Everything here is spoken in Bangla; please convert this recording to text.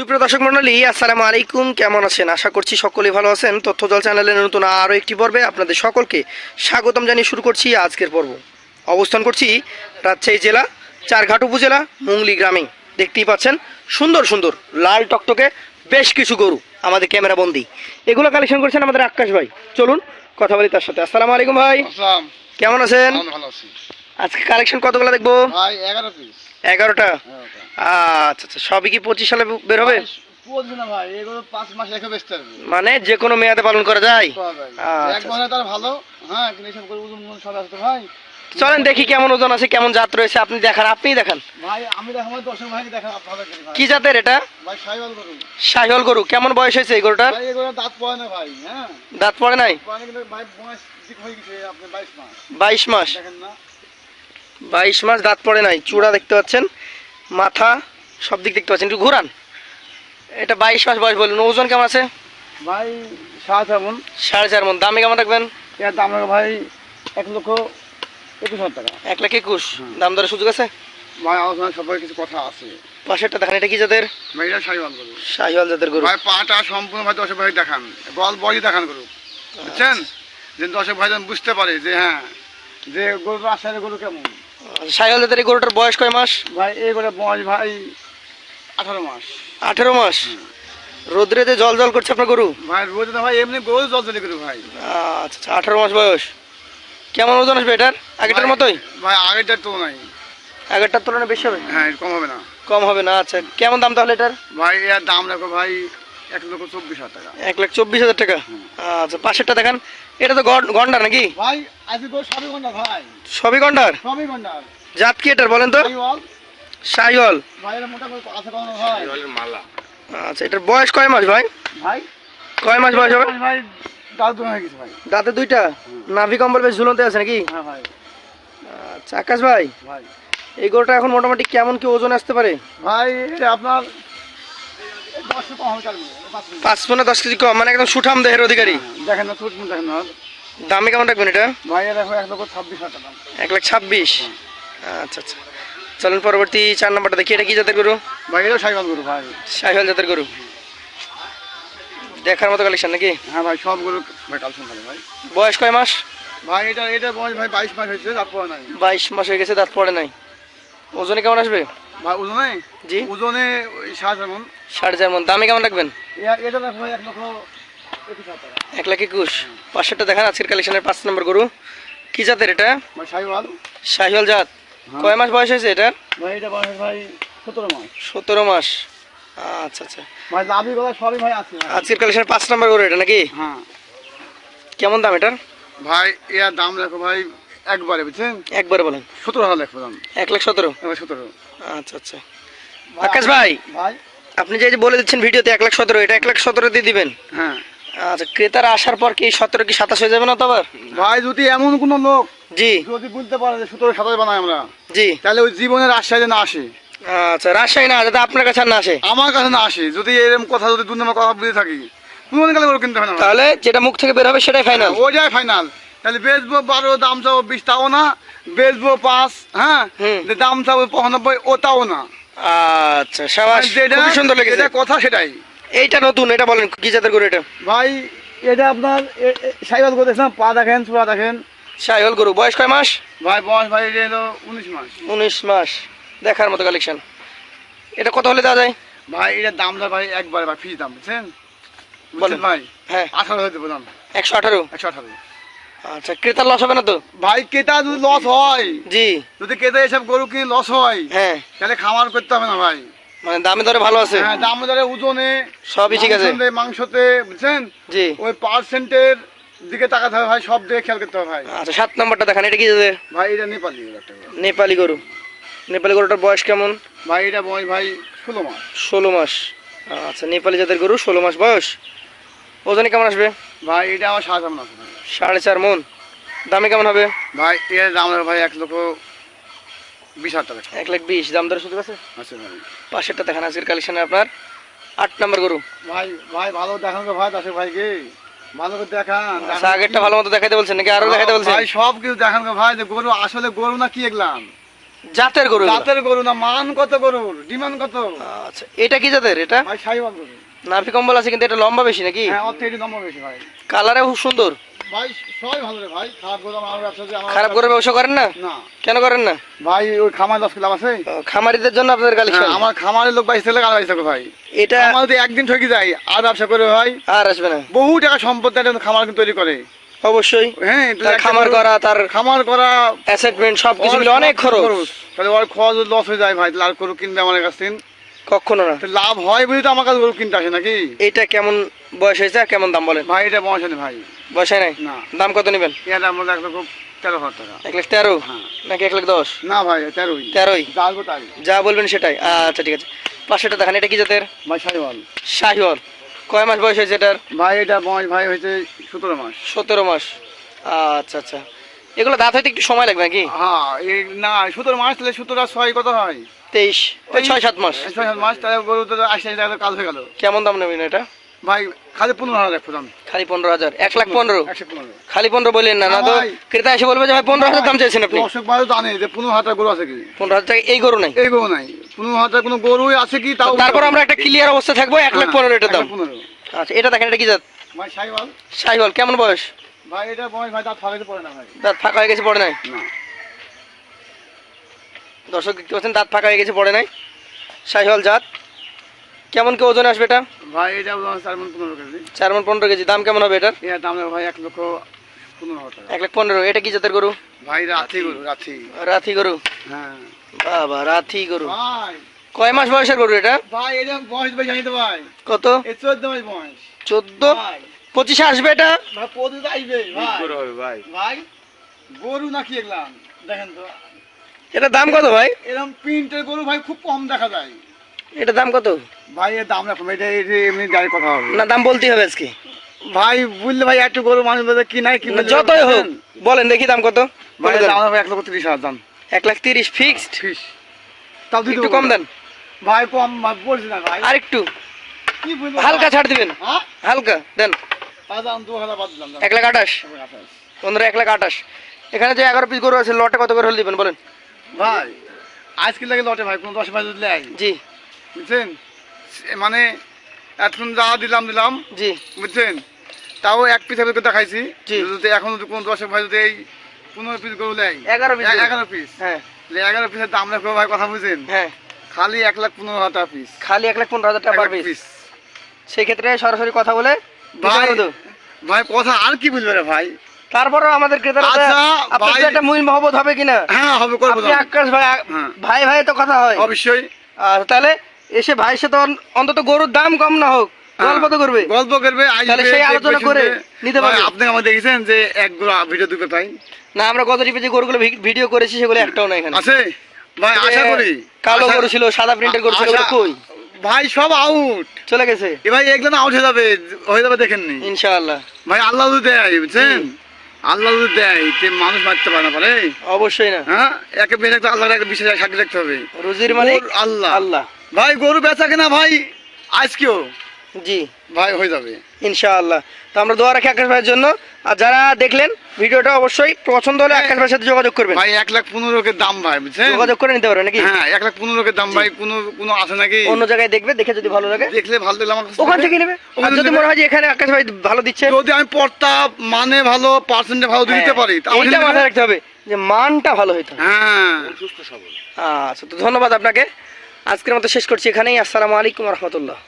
সুপ্রিয় দর্শক মন্ডলী আসসালামু আলাইকুম। কেমন আছেন? আশা করছি সকলেই ভালো আছেন। তথ্য জল চ্যানেলের নতুন আরও একটি পর্বে আপনাদের সকলকে স্বাগতম জানিয়ে শুরু করছি আজকের পর্ব। অবস্থান করছি রাজশাহী জেলা চারঘাট উপজেলা মুংলি গ্রামে। দেখতেই পাচ্ছেন সুন্দর সুন্দর লাল টকটকে বেশ কিছু গরু আমাদের ক্যামেরা বন্দি। এগুলো কালেকশন করছেন আমাদের আকাশ ভাই। চলুন কথা বলি তার সাথে। আসসালামু আলাইকুম ভাই। কেমন আছেন? আজকে কালেকশন কতগুলো দেখব? এগারোটা? আচ্ছা আচ্ছা সবই কি পঁচিশ সালে বের হবে? মানে যে কোনো মেয়াদে পালন করা যায়। আচ্ছা, হ্যাঁ চলেন দেখি কেমন ওজন আছে কেমন জাত রয়েছে আপনি দেখান আপনিই দেখান। কি জাতের এটা? শাহিওয়াল গরু। কেমন বয়স হয়েছে এই গরুটার? দাঁত পড়ে হ্যাঁ। দাঁত পড়ে নাই? আপনি বাইশ মাস। বাইশ মাস দাঁত পড়ে নাই চূড়া দেখতে পাচ্ছেন। মাথা সব দিক দেখতে পাচ্ছেন। একটু ঘুরান। এটা বাইশ মাস বয়স বলুন ওজন কেমন আছে? ভাই সাত এমন সাড়ে চার মন। দামে কেমন রাখবেন? এর দাম ভাই এক লক্ষ একুশ হাজার টাকা। এক লাখ একুশ। দাম দরের সুযোগ আছে? ভাই আলোচনা সবাই কিছু কথা আছে। পাশেরটা দেখান এটা কি জাতের? এটা শাহিওয়াল জাতের গরু। ভাই পাটা সম্পূর্ণ ভাই ভাই দেখান। বল বলই দেখান গরু। বুঝছেন? যে ভাই বুঝতে পারে যে হ্যাঁ যে গরু আসলে গরু কেমন। শাহিওয়াল জাতের এই গরুটার বয়স কয় মাস? ভাই এই গরু বয়স ভাই আঠারো মাস। আঠেরো মাস? রোদ্রে জল জল করছে আপনার গরু? ভাই না ভাই এমনি গরু জল চলে গরু ভাই। আচ্ছা আচ্ছা আঠারো মাস বয়স। কেমন ওজন আসবে এটার? আগেটার মতোই? ভাই আগেরটার তো নাই আগেরটার তুলনায় বেশি হবে? হ্যাঁ কম হবে না। কম হবে না আচ্ছা। কেমন দাম তাহলে এটার? ভাই এর দাম রাখো ভাই এক লক্ষ চব্বিশ হাজার টাকা। এক লাখ চব্বিশ হাজার টাকা। আচ্ছা পাশেরটা দেখান। এটা তো গন- গন্ডার নাকি? ভাই আজকে গরু সবই গন্ডা ভাই। সবই গন্ডার? সবই জাত কি এটার বলেন তো? ভাই বল ভাই এর মোটা করে আছে কোনো ভাই? আচ্ছা এটার বয়স কয় মাস ভাই? ভাই? কয় মাস বয়স হবে? ভাই দাঁত দূর হয়ে গেছে ভাই। দাঁতে দুইটা? নাভি কম্বল বেশ ঝুলন্তে আছে নাকি? হ্যাঁ ভাই। আচ্ছা আকাশ ভাই ভাই। এই গরুটা এখন মোটামুটি কেমন কি ওজন আসতে পারে? ভাই আপনার দশশো কম হবে চালু পাঁচ পনেরো দশ কেজি কম মানে একদম সুঠাম দেহের অধিকারী। দেখেন না ছোট দেখেন না। দামে কেমন রাখবেন এটা? ভাই এটা এক লক্ষ ছাব্বিশ হাজার টাকা এক লাখ ছাব্বিশ? আচ্ছা আচ্ছা। চলুন পরবর্তী চার নাম্বারটা দেখি এটা কি জাতের গরু? ভাই এটাও সাইকেল করু ভাই। সাহিওয়াল জাতের গরু। দেখার মতো কালেকশন নাকি? হ্যাঁ ভাই সব গরু ভাই কালসন ভালো ভাই। বয়স কয় মাস? ভাই এটা এটা বয়স ভাই বাইশ মাস হয়েছে তারপর নাই। বাইশ মাস হয়ে গেছে দাঁত পড়ে নাই। ওজনে কেমন আসবে? ওজনে জি। ওজনে মন দামে কেমন রাখবেন? এটা এক লক্ষ এক লাখ একুশ। পাঁচশোটা দেখান আজকের কালেকশনের পাঁচ নম্বর গরু। কি জাতের এটা? শাহিওয়াল। জাত। কয় মাস বয়স হয়েছে ভাই এটা বয়স ভাই সতেরো মাস। সতেরো মাস। আচ্ছা আচ্ছা। ভাই লাভি গলা সবই ভাই আছে। আজকের কালেকশনের পাঁচ নম্বর গরু এটা নাকি? হ্যাঁ। কেমন দাম এটার? ভাই এর দাম দেখো ভাই একবারে বুঝছেন? একবারে বলেন। সতেরো হাজার দাম। এক লাখ সতেরো? সতেরো। আচ্ছা আচ্ছা। আকাশ ভাই ভাই? আপনি যে বলে দিচ্ছেন ভিডিওতে এক লাখ সতেরো এটা এক লাখ সতেরো দিয়ে দিবেন? হ্যাঁ। আচ্ছা ক্রেতারা আসার পর কি সতেরো কি সাতাশ হয়ে যাবে না তো আবার? ভাই যদি এমন কোনো লোক জি। যদি বলতে পারে যে সতেরো সাতাশ বানাই আমরা জি। তাহলে ওই জীবনের আশ্বাসে না আসে। আচ্ছা রাজশাহী না যাতে আপনার কাছে না আসে? আমার কাছে না আসে। যদি এরকম কথা যদি দু নম্বর কথা বুঝে থাকি কালে কিনতে হয় না। তাহলে যেটা মুখ থেকে বের হবে সেটাই ফাইনাল ও যায় ফাইনাল তাহলে বেচবো বারো দাম চাবো বিশ তাও না। বেচবো পাঁচ হ্যাঁ? দাম চাবো পঁচানব্বই ও তাও না। আচ্ছা সাবাস খুবই সুন্দর লেগেছে। কথা সেটাই। এইটা নতুন এটা বলেন কি জাতের গরু এটা? ভাই এটা আপনার সাইবাল করে দেখছিলাম পা দেখেন চূড়া দেখেন। শাহিওয়াল গরু বয়স কয় মাস? ভাই বয়স ভাই এটা হলো উনিশ মাস। উনিশ মাস দেখার মতো কালেকশন এটা কত হলে দেওয়া যায়? ভাই এটার দাম দর ভাই একবারে ভাই ফিস দাম বুঝছেন। বলেন। ভাই? হ্যাঁ। আঠারো হয়ে দেবো দাম। একশো আঠারো? একশো আঠারো। আচ্ছা ক্রেতার লস হবে না তো? ভাই কেতা যদি লস হয় জি। যদি কেতা এসব গরু কিনে লস হয় হ্যাঁ। তাহলে খামার করতে হবে না ভাই। মানে দামে দরে ভালো আছে? হ্যাঁ দাম ধরে ওজনে সবই ঠিক আছে। মাংসতে- মাংসতে বুঝছেন? জি। ওই পার্সেন্টের দিকে তাকাতে হবে ভাই সব দিকে খেয়াল করতে হবে ভাই। আচ্ছা সাত নম্বরটা দেখান এটা কি জাতের ভাই এটা নেপালি গরু। নেপালি গরু। নেপালি গরুটার বয়স কেমন? ভাই এটা বয়স ভাই ষোলো মাস। ষোলো মাস। আচ্ছা নেপালি জাতের গরু ষোলো মাস বয়স। ওজনে কেমন আসবে? ভাই এটা আমার সাত এমন আছে। ভাই। সাড়ে চার মন। দামে কেমন হবে? ভাই এর দাম ভাই এক লক্ষ বিশ হাজার টাকা। এক লাখ বিশ। দাম দরে সুযোগ আছে আছে ভাই। পাশেরটা দেখান আজকের কালেকশনে আপনার। আট নম্বর গরু। ভাই ভাই ভালো দেখান তো ভাই দাসের ভাইকে। ভালো করে দেখান। আচ্ছা আগেরটা ভালো মতো দেখাইতে বলছেন নাকি? আরও দেখাইতে বলছেন? ভাই সব কিছু দেখান ভাই যে গরু আসলে গরু না কি এগলাম? জাতের গরু? জাতের গরু না মান কত গরুর? ডিমান্ড কত? আচ্ছা এটা কি জাতের? এটা? ভাই গরু। নাভি কম্বল আছে কিন্তু এটা লম্বা বেশি নাকি? হ্যাঁ অর্থ এটি নম্বর বেশি ভাই। কালারে খুব সুন্দর। ভাই সবাই ভালো রে ভাই। খারাপ গরু আমার ব্যবসা যে আমার খারাপ করে ব্যবসা করেন না? না। কেন করেন না? ভাই ওই খামার দশ কিলো আছে। খামারিদের জন্য আপনাদের কালেকশন হ্যাঁ, আমার খামারের লোক বাইশ থেকে আর বাইশ ভাই। এটা আমার যদি একদিন ঠকে যায় আর ব্যবসা করে ভাই। আর আসবে না। বহু টাকা সম্পদ একটা খামার কিন্তু তৈরি করে। অবশ্যই। হ্যাঁ তার খামার করা তার খামার করা অ্যাসেটমেন্ট সবকিছু মিলে অনেক খরচ। তাহলে ওর খরচ লস হয়ে যায় ভাই লাল গরু কিনবে আমার কাছ থেকে? কখনো না। লাভ হয় বলে তো আমার কাছে গরু কিনতে আসে নাকি? এটা কেমন বয়স হয়েছে আর কেমন দাম বলেন? ভাই এটা বয়স ভাই। বয়স হয় নাই? না। দাম কত নেবেন? এটা আমরা এক লক্ষ তেরো হাজার টাকা। এক লাখ তেরো? হ্যাঁ। নাকি এক লাখ দশ? না ভাই তেরোই। তেরোই? যা বলবেন সেটাই। আচ্ছা ঠিক আছে। দেখান এটা কি জাতের? ভাই সাইওয়াল শাহিওয়াল। কয় মাস বয়স হয়েছে এটার? ভাই এটা বয়স ভাই হয়েছে সতেরো মাস। সতেরো মাস। আচ্ছা আচ্ছা। এগুলো দাঁত হইতে একটু সময় লাগবে নাকি? হ্যাঁ না সতেরো মাস তাহলে সতেরো আর ছয় কত হয়? তেইশ। ছয় সাত মাস। ছয় সাত মাস তাহলে গরু তো আশি হাজার টাকা কাজ হয়ে গেল। কেমন দাম নেবেন এটা? ভাই খালি পনেরো হাজার রাখব দাম। খালি পনেরো হাজার। এক লাখ পনেরো। খালি পনেরো বললেন না না তো ক্রেতা এসে বলবে যে ভাই পনেরো হাজার দাম চাইছেন আপনি? দর্শক ভাই জানে যে পনেরো হাজার গরু আছে কি। পনেরো হাজার টাকা এই গরু নাই। এই গরু নাই। পনেরো হাজার কোনো গরু আছে কি তাও তারপর আমরা একটা ক্লিয়ার অবস্থা থাকব এক লাখ হ্যাঁ, পনেরো এটার দাম। আচ্ছা এটা দেখেন এটা কি জাত? সাইওয়াল। শাহিওয়াল কেমন বয়স? ভাই এটা বয়স ভাই দাঁত ফাঁকাতে পড়ে না ভাই। দাঁত ফাঁকা হয়ে গেছে পড়ে নাই? দর্শক দেখতে পাচ্ছেন দাঁত ফাঁকা হয়ে গেছে পড়ে নাই। শাহিওয়াল জাত। কেমন কি ওজন আসবে এটা? ভাই এটা ওজন চার মন পনেরো কেজি। চার মন পনেরো কেজি। দাম কেমন হবে এটার? এর দাম ভাই এক লক্ষ পনেরো টাকা। এক লাখ পনেরো। এটা কি জাতের গরু? ভাই রাথি গরু রাথি রাথি গরু? হ্যাঁ। বাবা রাথি গরু। ভাই। কয় মাস বয়সের গরু এটা? ভাই এটা বয়স ভাই জানি তো ভাই। কত? চোদ্দ মাস বয়স। চোদ্দ? ভাই। পঁচিশে আসবে এটা? ভাই আসবে ভাই। গরু ভাই। ভাই গরু নাকি এগুলাম দেখেন তো। এটা দাম কত ভাই? এরকম প্রিন্টের গরু ভাই খুব কম দেখা যায়। এটা দাম কত? ভাই এর দাম রাখুন এটা এমনি যাই কথা হবে। না দাম বলতেই হবে আজকে। ভাই বুঝলে ভাই একটু গরু মানুষ বলতে কি নাই কি যতই হোক বলেন দেখি দাম কত। ভাই দাম এক লক্ষ তিরিশ হাজার দাম এক লাখ তিরিশ ফিক্সড ফিস তাও দিতে একটু কম দেন। ভাই কম বলছি না ভাই। আর একটু কি বলব হালকা ছাড় দিবেন। হ্যাঁ? হালকা দেন। এক লাখ আঠাশ। পনেরো এক লাখ আঠাশ। এখানে যে এগারো পিস গরু আছে লটে কত করে হলে দিবেন বলেন। ভাই আজকে লাগে লটে ভাই কোনো দশ যদি লেয় জি। বুঝছেন? মানে এখন যা দিলাম দিলাম। জি। বুঝছেন? তাও এক পিস করে দেখাইছি। যদি এখন যদি কোনো দশ ভাই যদি এই পনেরো পিস গরু নেয় এগারো পিস গরু। এগারো পিস হ্যাঁ। এগারো পিসের দাম রাখব ভাই কথা বুঝছেন? হ্যাঁ। খালি এক লাখ পনেরো হাজার টাকা পিস খালি এক লাখ পনেরো হাজার টাকা পিস পিস সেই ক্ষেত্রে সরাসরি কথা বলে ভাই ভাই কথা আর কি বুঝবে রে ভাই? তারপরেও আমাদের ক্রেতারা তো- আচ্ছা, তো ভাই- একটা মূল মহব্বত হবে কিনা? হ্যাঁ হবে করব আকাশ ভাই হ্যাঁ। ভাই ভাই তো কথা হয়। অবশ্যই। আর তাহলে এসে ভাইয়ের সাথে অন- অন্তত গরুর দাম কম না হোক গল্প তো করবে। হ্যাঁ, গল্প করবে তাহলে সেই আলোচনা করে নিতে পারবে। আপনি আমার দেখেছেন যে এক গরু ভিডিও দুটো তাই না আমরা গত টিপে যে গরুগুলো ভিডিও করেছি সেগুলো একটাও না এখানে। আছে? ভাই আশা করি। কালো গরু ছিল সাদা প্রিন্টের গরু ছিল কই? ভাই সব আউট চলে গেছে। ভাই এগুলো আউট হয়ে যাবে হয়ে যাবে দেখেননি ইনশাআল্লাহ। ভাই আল্লাহ দেয় বুঝছেন? আল্লাহ যদি দেয় তে মানুষ মারতে পারে না পারে? অবশ্যই না। হ্যাঁ? একে বেশ একটা আল্লাহর একটা বিশেষ সাক্ষী রাখতে হবে। রুজির মালিক আল্লাহ। আল্লাহ। ভাই গরু বেচা কিনা ভাই আজকেও। জি। ভাই হয়ে যাবে। ইনশাআল্লাহ। তো আমরা দোয়া রাখি আকাশ ভাইয়ের জন্য। আর যারা দেখলেন ভিডিওটা অবশ্যই পছন্দ হলে আকাশ ভাইয়ের সাথে যোগাযোগ করবেন। ভাই এক লাখ পনেরো কে দাম ভাই বুঝছেন? যোগাযোগ করে নিতে পারবেন নাকি? হ্যাঁ এক লাখ পনেরো কে দাম ভাই কোনো কোনো আছে নাকি? অন্য জায়গায় দেখবে দেখে যদি ভালো লাগে। দেখলে ভালো লাগলে আমার ওখান থেকে নেবে। আর যদি মনে হয় যে এখানে আকাশ ভাই ভালো দিচ্ছে। যদি আমি পড়তা মানে ভালো পার্সেন্টে ভালো দিতে হ্যাঁ, পারি তাহলে এইটা মাথায় রাখতে হবে যে মানটা ভালো হইতে। হ্যাঁ। সুস্থ সবল আচ্ছা তো ধন্যবাদ আপনাকে। আজকের মতো শেষ করছি এখানেই। আসসালামু আলাইকুম রহমতুল্লাহ।